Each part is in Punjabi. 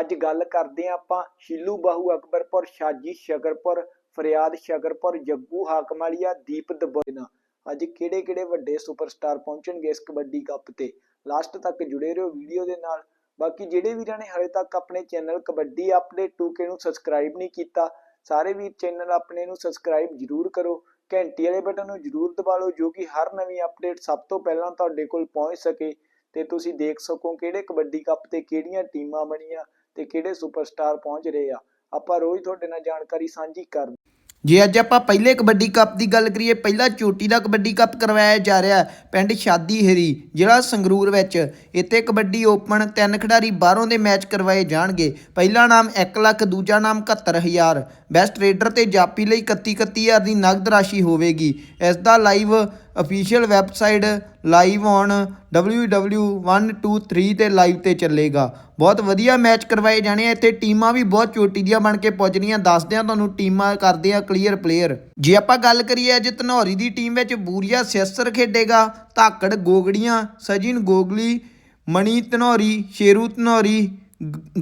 ਅੱਜ ਗੱਲ ਕਰਦੇ ਹਾਂ ਆਪਾਂ ਸ਼ੀਲੂ ਬਾਹੂ ਅਕਬਰਪੁਰ, ਸ਼ਾਜੀ ਸ਼ਕਰਪੁਰ ਫਰਿਆਦ ਸ਼ਕਰਪੁਰ ਜੱਗੂ ਹਾਕਮਾਲੀਆ, ਦੀਪ ਦਬੋਇਨਾ। ਅੱਜ ਕਿਹੜੇ ਕਿਹੜੇ ਵੱਡੇ ਸੁਪਰਸਟਾਰ ਪਹੁੰਚਣਗੇ ਇਸ ਕਬੱਡੀ ਕੱਪ ਤੇ? ਲਾਸਟ ਤੱਕ ਜੁੜੇ ਰਹੋ ਵੀਡੀਓ ਦੇ ਨਾਲ। ਬਾਕੀ ਜਿਹੜੇ ਵੀਰਾਂ ਨੇ ਹਲੇ ਤੱਕ ਆਪਣੇ ਚੈਨਲ ਕਬੱਡੀ ਅਪਡੇਟ 2K ਨੂੰ ਸਬਸਕ੍ਰਾਈਬ ਨਹੀਂ ਕੀਤਾ, ਸਾਰੇ ਵੀਰ ਚੈਨਲ ਆਪਣੇ ਨੂੰ ਸਬਸਕ੍ਰਾਈਬ ਜਰੂਰ ਕਰੋ। ਘੰਟੀ ਵਾਲੇ ਬਟਨ ਨੂੰ ਜਰੂਰ ਦਬਾ ਲਓ, ਜੋ ਕਿ ਹਰ ਨਵੀਂ ਅਪਡੇਟ ਸਭ ਤੋਂ ਪਹਿਲਾਂ ਤੁਹਾਡੇ ਕੋਲ ਪਹੁੰਚ ਸਕੇ। ਤੇ ਤੁਸੀਂ ਦੇਖ ਸਕੋ ਕਿਹੜੇ ਕਬੱਡੀ ਕੱਪ ਤੇ ਕਿਹੜੀਆਂ ਟੀਮਾਂ ਬਣੀਆਂ ਤੇ ਕਿਹੜੇ ਸੁਪਰਸਟਾਰ ਪਹੁੰਚ ਰਹੇ ਆ, ਆਪਾਂ ਰੋਜ਼ ਤੁਹਾਡੇ ਨਾਲ ਜਾਣਕਾਰੀ ਸਾਂਝੀ ਕਰਦੇ ਜੇ ਅੱਜ ਆਪਾਂ ਪਹਿਲੇ ਕਬੱਡੀ ਕੱਪ ਦੀ ਗੱਲ ਕਰੀਏ, ਪਹਿਲਾ ਚੋਟੀ ਦਾ ਕਬੱਡੀ ਕੱਪ ਕਰਵਾਇਆ ਜਾ ਰਿਹਾ ਪਿੰਡ ਸ਼ਾਦੀ ਹਰੀ, ਜ਼ਿਲ੍ਹਾ ਸੰਗਰੂਰ ਵਿੱਚ। ਇੱਥੇ ਕਬੱਡੀ ਓਪਨ ਤਿੰਨ ਖਿਡਾਰੀ ਬਾਹਰੋਂ ਦੇ ਮੈਚ ਕਰਵਾਏ ਜਾਣਗੇ। ਪਹਿਲਾ ਨਾਮ 1 ਲੱਖ, ਦੂਜਾ ਨਾਮ 71000 ਬੈਸਟ ਰੇਡਰ ਤੇ ਜਾਪੀ ਲਈ 31 31000 ਦੀ ਨਗਦ ਰਾਸ਼ੀ ਹੋਵੇਗੀ। ਇਸ ਦਾ live official website live on www123 ਤੇ ਲਾਈਵ ਤੇ ਚੱਲੇਗਾ। ਬਹੁਤ ਵਧੀਆ ਮੈਚ ਕਰਵਾਏ ਜਾਣੇ ਆ। ਇੱਥੇ ਟੀਮਾਂ ਵੀ ਬਹੁਤ ਚੋਟੀ ਦੀਆਂ ਬਣ ਕੇ ਪੁੱਜ ਰਹੀਆਂ। ਦੱਸਦੇ ਆ ਤੁਹਾਨੂੰ ਟੀਮਾਂ ਕਰਦੇ ਆ ਕਲੀਅਰ ਪਲੇਅਰ। ਜੇ ਆਪਾਂ ਗੱਲ ਕਰੀਏ ਅੱਜ ਧਨੌਰੀ ਦੀ ਟੀਮ ਵਿੱਚ ਬੂਰੀਆ ਸਿਆਸਰ ਖੇਡੇਗਾ। ਧਾਕੜ ਗੋਗੜੀਆਂ, ਸਜਿਨ ਗੋਗਲੀ ਮਣੀ ਧਨੌਰੀ, ਸ਼ੇਰੂ ਧਨੌਰੀ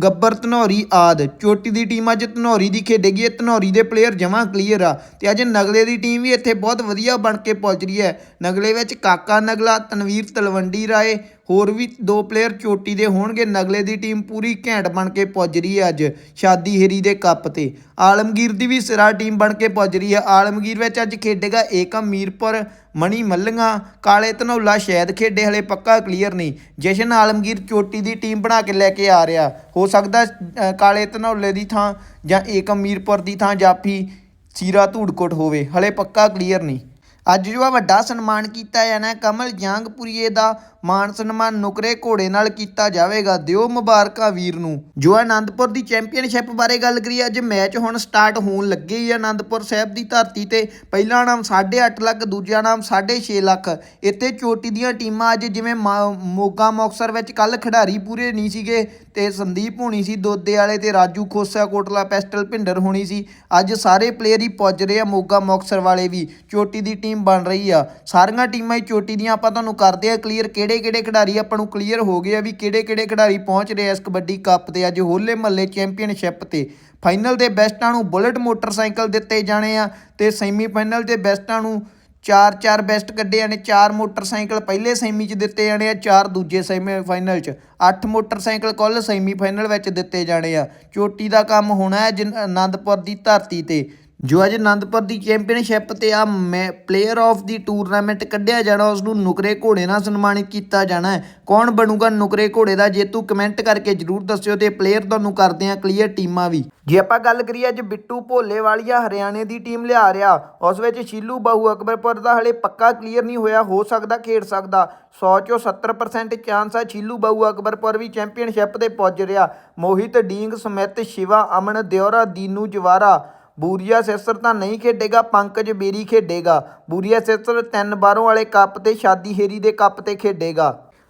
ਗੱਬਰ ਧਨੌਰੀ ਆਦ। ਚੋਟੀ ਦੀ ਟੀਮ ਅੱਜ ਧਨੌਰੀ ਦੀ ਖੇਡੇਗੀ। ਇਹ ਧਨੌਰੀ ਦੇ ਪਲੇਅਰ ਜਮਾਂ ਕਲੀਅਰ ਆ। ਤੇ ਅੱਜ ਨਗਲੇ ਦੀ ਟੀਮ ਵੀ ਇੱਥੇ ਬਹੁਤ ਵਧੀਆ ਬਣ ਕੇ ਪਹੁੰਚ ਰਹੀ ਹੈ। ਨਗਲੇ ਵਿੱਚ ਕਾਕਾ ਨਗਲਾ, ਤਨਵੀਰ ਤਲਵੰਡੀ ਰਾਏ ਹੋਰ ਵੀ ਦੋ ਪਲੇਅਰ ਚੋਟੀ ਦੇ ਹੋਣਗੇ। ਨਗਲੇ ਦੀ ਟੀਮ ਪੂਰੀ ਘੈਂਟ ਬਣ ਕੇ ਪੁੱਜ ਰਹੀ ਹੈ ਅੱਜ ਸ਼ਾਦੀ ਹੇਰੀ ਦੇ ਕੱਪ ਤੇ। ਆਲਮਗੀਰ ਦੀ ਵੀ ਸਿਰਾ ਟੀਮ ਬਣ ਕੇ ਪੁੱਜ ਰਹੀ ਹੈ। ਆਲਮਗੀਰ ਵਿੱਚ ਅੱਜ ਖੇਡੇਗਾ ਏਕਮ ਮੀਰਪੁਰ, ਮਣੀ ਮੱਲੀਆਂ, ਕਾਲੇ ਧਨੌਲਾ ਸ਼ਾਇਦ ਖੇਡੇ, ਹਲੇ ਪੱਕਾ ਕਲੀਅਰ ਨਹੀਂ। ਜਸ਼ਨ ਆਲਮਗੀਰ ਚੋਟੀ ਦੀ ਟੀਮ ਬਣਾ ਕੇ ਲੈ ਕੇ ਆ ਰਿਹਾ। ਹੋ ਸਕਦਾ ਕਾਲੇ ਧਨੌਲੇ ਦੀ ਥਾਂ ਜਾਂ ਏਕਮ ਮੀਰਪੁਰ ਦੀ ਥਾਂ ਜਾਫੀ ਸੀਰਾ ਧੂੜਕੋਟ ਹੋਵੇ। ਹਲੇ ਪੱਕਾ ਕਲੀਅਰ ਨਹੀਂ। ਅੱਜ ਜੋ ਵੱਡਾ ਸਨਮਾਨ ਕੀਤਾ ਜਾਣਾ ਹੈ, ਕਮਲ ਜਾਂਗਪੁਰੀਏ ਦਾ ਮਾਨ ਸਨਮਾਨ ਨੁਕਰੇ ਘੋੜੇ ਨਾਲ ਕੀਤਾ ਜਾਵੇਗਾ। ਦਿਓ ਮੁਬਾਰਕਾਂ ਵੀਰ ਨੂੰ। ਜੋ ਆਨੰਦਪੁਰ ਦੀ ਚੈਂਪੀਅਨਸ਼ਿਪ ਬਾਰੇ ਗੱਲ ਕਰੀਏ ਅੱਜ ਮੈਚ ਹੁਣ ਸਟਾਰਟ ਹੋਣ ਲੱਗੇ ਹੀ ਆ ਆਨੰਦਪੁਰ ਸਾਹਿਬ ਦੀ ਧਰਤੀ ਤੇ। ਪਹਿਲਾ ਨਾਮ 8.5 ਲੱਖ ਦੂਜਾ ਨਾਮ 6.5 ਲੱਖ। ਇੱਥੇ ਚੋਟੀ ਦੀਆਂ ਟੀਮਾਂ ਅੱਜ ਜਿਵੇਂ ਮਾ- ਮੋਗਾ ਮੁਕਤਸਰ ਵਿੱਚ ਕੱਲ ਖਿਡਾਰੀ ਪੂਰੇ ਨਹੀਂ ਸੀਗੇ ਤੇ ਸੰਦੀਪ ਹੋਣੀ ਸੀ ਦੋਦੇ ਵਾਲੇ ਤੇ ਰਾਜੂ ਖੋਸਾ ਕੋਟਲਾ ਪੈਸਟਲ ਭਿੰਡਰ ਹੋਣੀ ਸੀ। ਅੱਜ ਸਾਰੇ ਪਲੇਅਰ ਹੀ ਪੁੱਜ ਰਹੇ ਆ ਮੋਗਾ ਮੁਕਤਸਰ ਵਾਲੇ ਵੀ। ਚੋਟੀ ਦੀ ਟੀਮ ਬਣ ਰਹੀ ਆ। ਸਾਰੀਆਂ ਟੀਮਾਂ ਹੀ ਚੋਟੀ ਦੀਆਂ। ਆਪਾਂ ਤੁਹਾਨੂੰ ਕਰਦੇ ਆ ਕਲੀਅਰ ਕਿਹੜੇ ਕਿਹੜੇ ਖਿਡਾਰੀ ਆਪਾਂ ਨੂੰ ਕਲੀਅਰ ਹੋ ਗਏ ਆ ਵੀ ਕਿਹੜੇ ਕਿਹੜੇ ਖਿਡਾਰੀ ਪਹੁੰਚ ਰਹੇ ਆ ਇਸ ਕਬੱਡੀ ਕੱਪ ਤੇ। ਅੱਜ ਹੋਲੇ ਮਹੱਲੇ ਚੈਂਪੀਅਨਸ਼ਿਪ ਤੇ। ਫਾਈਨਲ ਦੇ ਬੈਸਟਾਂ ਨੂੰ ਬੁਲਟ ਮੋਟਰਸਾਈਕਲ ਦਿੱਤੇ ਜਾਣੇ ਆ ਤੇ ਸੈਮੀ ਫਾਈਨਲ ਦੇ ਬੈਸਟਾਂ ਨੂੰ ਚਾਰ ਚਾਰ ਬੈਸਟ ਕੱਢੇ ਜਾਣੇ। ਚਾਰ ਮੋਟਰਸਾਈਕਲ ਪਹਿਲੇ ਸੈਮੀ 'ਚ ਦਿੱਤੇ ਜਾਣੇ ਆ, ਚਾਰ ਦੂਜੇ ਸੈਮੀ ਫਾਈਨਲ 'ਚ। ਅੱਠ ਮੋਟਰਸਾਈਕਲ ਕੁੱਲ ਸੈਮੀ ਫਾਈਨਲ ਵਿੱਚ ਦਿੱਤੇ ਜਾਣੇ ਆ। ਚੋਟੀ ਦਾ ਕੰਮ ਹੋਣਾ ਹੈ ਜਿਨ- ਆਨੰਦਪੁਰ ਦੀ ਧਰਤੀ ਤੇ। ਜੋ ਅੱਜ ਅਨੰਦਪੁਰ ਦੀ ਚੈਂਪੀਅਨਸ਼ਿਪ ਤੇ ਆ ਮੈਂ ਪਲੇਅਰ ਆਫ ਦੀ ਟੂਰਨਾਮੈਂਟ ਕੱਢਿਆ ਜਾਣਾ ਉਸ ਨੂੰ ਨੁਕਰੇ ਘੋੜੇ ਨਾਲ ਸਨਮਾਨਿਤ ਕੀਤਾ ਜਾਣਾ ਹੈ। ਕੌਣ ਬਣੂਗਾ ਨੁਕਰੇ ਘੋੜੇ ਦਾ ਜੇਤੂ ਕਮੈਂਟ ਕਰਕੇ ਜਰੂਰ ਦੱਸਿਓ ਤੇ ਪਲੇਅਰ ਤੁਹਾਨੂੰ ਕਰਦੇ ਆ ਕਲੀਅਰ ਟੀਮਾਂ ਵੀ। ਜੇ ਆਪਾਂ ਗੱਲ ਕਰੀਏ ਅੱਜ ਬਿੱਟੂ ਭੋਲੇ ਵਾਲੀਆ ਹਰਿਆਣੇ ਦੀ ਟੀਮ ਲਿਆ ਰਿਹਾ। ਉਸ ਵਿੱਚ ਸ਼ੀਲੂ ਬਾਹੂ ਅਕਬਰਪੁਰ ਦਾ ਹਲੇ ਪੱਕਾ ਕਲੀਅਰ ਨਹੀਂ ਹੋਇਆ, ਹੋ ਸਕਦਾ ਖੇਡ ਸਕਦਾ। 100 ਚੋਂ 70% ਚਾਂਸ ਆ ਸ਼ੀਲੂ ਬਾਹੂ ਅਕਬਰਪੁਰ ਵੀ ਚੈਂਪੀਅਨਸ਼ਿਪ ਤੇ ਪੁੱਜ ਰਿਹਾ। ਮੋਹਿਤ ਡੀਂਗ ਸਮਿਤ ਸ਼ਿਵਾ, ਅਮਨ ਦਿਓਰਾ, ਦੀਨੂ ਜਵਾਰਾ। ਬੂਰੀਆ ਸੈਸਰ ਤਾਂ ਨਹੀਂ ਖੇਡੇਗਾ, ਪੰਕਜ ਬੇਰੀ ਖੇਡੇਗਾ। ਬੂਰੀਆ ਸੈਸਰ ਤਿੰਨ ਬਾਰੋਂ ਵਾਲੇ ਕੱਪ ਤੇ ਸ਼ਾਦੀ ਹੇਰੀ ਦੇ ਕੱਪ ਤੇ ਖੇਡੇਗਾ।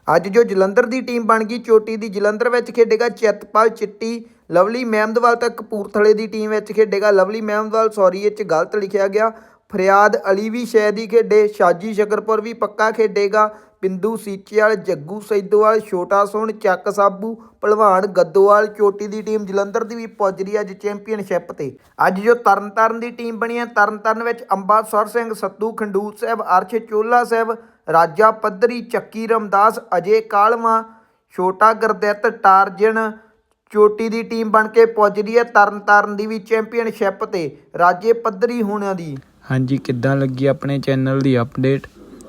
ਅੱਜ ਜੋ ਜਲੰਧਰ ਦੀ ਟੀਮ ਬਣ ਗਈ, ਚੋਟੀ ਦੀ ਜਲੰਧਰ ਵਿੱਚ ਖੇਡੇਗਾ ਚਿੱਤਪਾਲ ਚਿੱਟੀ, ਲਵਲੀ ਮਹਿਮਦਵਾਲ ਤਾਂ ਕਪੂਰਥਲੇ ਦੀ ਟੀਮ ਵਿੱਚ ਖੇਡੇਗਾ। ਲਵਲੀ ਮਹਿਮਦਵਾਲ ਸੌਰੀ ਇਹ ਚ ਗਲਤ ਲਿਖਿਆ ਗਿਆ। ਫਰਿਆਦ ਅਲੀ ਵੀ ਸ਼ਾਇਦ ਹੀ ਖੇਡੇ, ਸ਼ਾਜੀ ਸ਼ਕਰਪੁਰ ਵੀ ਪੱਕਾ ਖੇਡੇਗਾ। ਬਿੰਦੂ ਸੀਚੇਵਾਲ, ਜੱਗੂ ਸੈਦੋਵਾਲ, ਛੋਟਾ ਸੋਹਣ, ਚੱਕ ਸਾਬੂ ਭਲਵਾਨ ਗੱਦੋਵਾਲ, ਚੋਟੀ ਦੀ ਟੀਮ ਜਲੰਧਰ ਦੀ ਵੀ ਪਹੁੰਚ ਰਹੀ ਹੈ ਅੱਜ ਚੈਂਪੀਅਨਸ਼ਿਪ ਤੇ। ਅੱਜ ਜੋ ਤਰਨਤਾਰਨ ਦੀ ਟੀਮ ਬਣੀ ਹੈ, ਤਰਨਤਾਰਨ ਵਿੱਚ ਅੰਬਾਸਰ ਸਿੰਘ, ਸੱਤੂ ਖੰਡੂਰ ਸਾਹਿਬ, ਅਰਸ਼ ਚੋਲਾ ਸਾਹਿਬ, ਰਾਜਾ ਪੱਧਰੀ, ਚੱਕੀ ਰਮਦਾਸ, ਅਜੇ ਕਾਲਵਾ, ਛੋਟਾ ਗੁਰਦਿੱਤ, ਟਾਰਜਨ, ਚੋਟੀ ਦੀ ਟੀਮ ਬਣ ਕੇ ਪੁੱਜ ਰਹੀ ਹੈ ਤਰਨਤਾਰਨ ਦੀ ਵੀ ਚੈਂਪੀਅਨਸ਼ਿਪ ਤੇ। ਰਾਜੇ ਪੱਧਰੀ ਹੋਣਾਂ ਦੀ। ਹਾਂਜੀ, ਕਿੱਦਾਂ ਲੱਗੀ ਆਪਣੇ ਚੈਨਲ ਦੀ ਅਪਡੇਟ